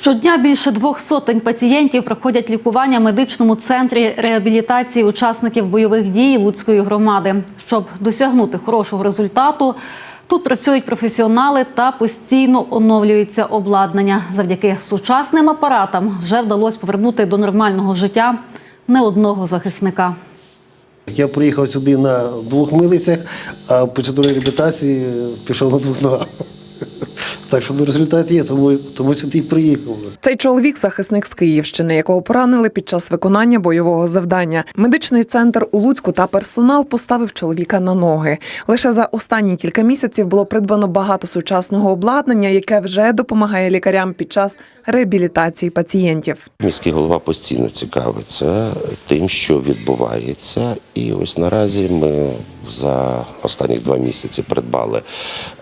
Щодня більше двох сотень пацієнтів проходять лікування в медичному центрі реабілітації учасників бойових дій Луцької громади. Щоб досягнути хорошого результату, тут працюють професіонали та постійно оновлюється обладнання. Завдяки сучасним апаратам вже вдалося повернути до нормального життя не одного захисника. Я приїхав сюди на двох милицях, а в процедурі реабілітації пішов на двох ногах. Так що ну, результат є, тому, тому сюди й приїхав. Цей чоловік захисник з Київщини, якого поранили під час виконання бойового завдання. Медичний центр у Луцьку та персонал поставив чоловіка на ноги. Лише за останні кілька місяців було придбано багато сучасного обладнання, яке вже допомагає лікарям під час реабілітації пацієнтів. Міський голова постійно цікавиться тим, що відбувається. І ось наразі ми за останні два місяці придбали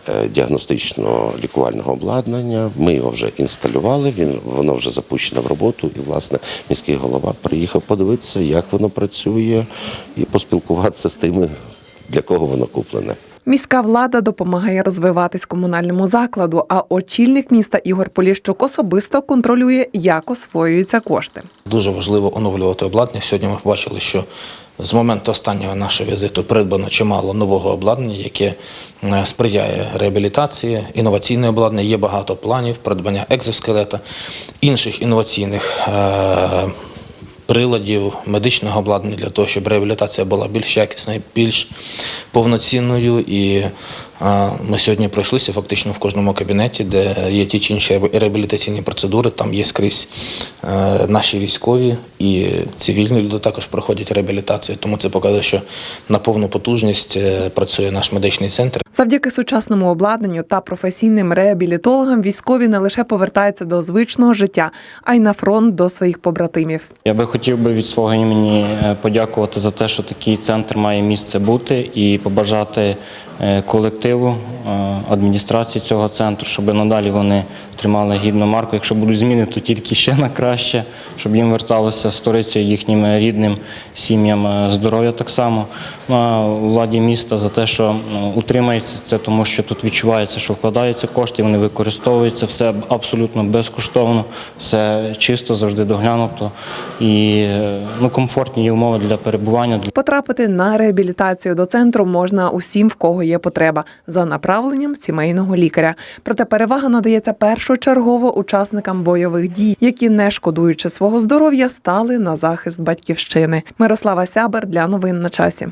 е, діагностично лікувального обладнання. Ми його вже інсталювали. Він воно вже запущено в роботу. І власне міський голова приїхав подивитися, як воно працює, і поспілкуватися з тими, для кого воно куплене. Міська влада допомагає розвиватись комунальному закладу, а очільник міста Ігор Поліщук особисто контролює, як освоюються кошти. Дуже важливо оновлювати обладнання. Сьогодні ми побачили, що з моменту останнього нашого візиту придбано чимало нового обладнання, яке е, сприяє реабілітації, інноваційне обладнання. Є багато планів придбання екзоскелета, інших інноваційних е, приладів, медичного обладнання для того, щоб реабілітація була більш якісною, більш повноцінною. І ми сьогодні пройшлися фактично в кожному кабінеті, де є ті чи інші реабілітаційні процедури. Там є скрізь е, наші військові і цивільні люди також проходять реабілітацію. Тому це показує, що на повну потужність е, працює наш медичний центр. Завдяки сучасному обладнанню та професійним реабілітологам військові не лише повертаються до звичного життя, а й на фронт до своїх побратимів. Я би хотів би від свого імені е, подякувати за те, що такий центр має місце бути, і побажати е, колективу е, адміністрації цього центру, щоб надалі вони тримали гідну марку. Якщо будуть зміни, то тільки ще на краще, щоб їм верталося сторицею їхнім рідним сім'ям здоров'я так само. Ну а владі міста за те, що ну, утримається це, тому що тут відчувається, що вкладаються кошти, вони використовуються, все абсолютно безкоштовно, все чисто, завжди доглянуто і е, ну, комфортні є умови для перебування. Потрапити на реабілітацію до центру можна усім, в кого є потреба, за направленням сімейного лікаря. Проте перевага надається першочергово учасникам бойових дій, які, не шкодуючи свого здоров'я, стали на захист батьківщини. Мирослава Сябер для новин на часі.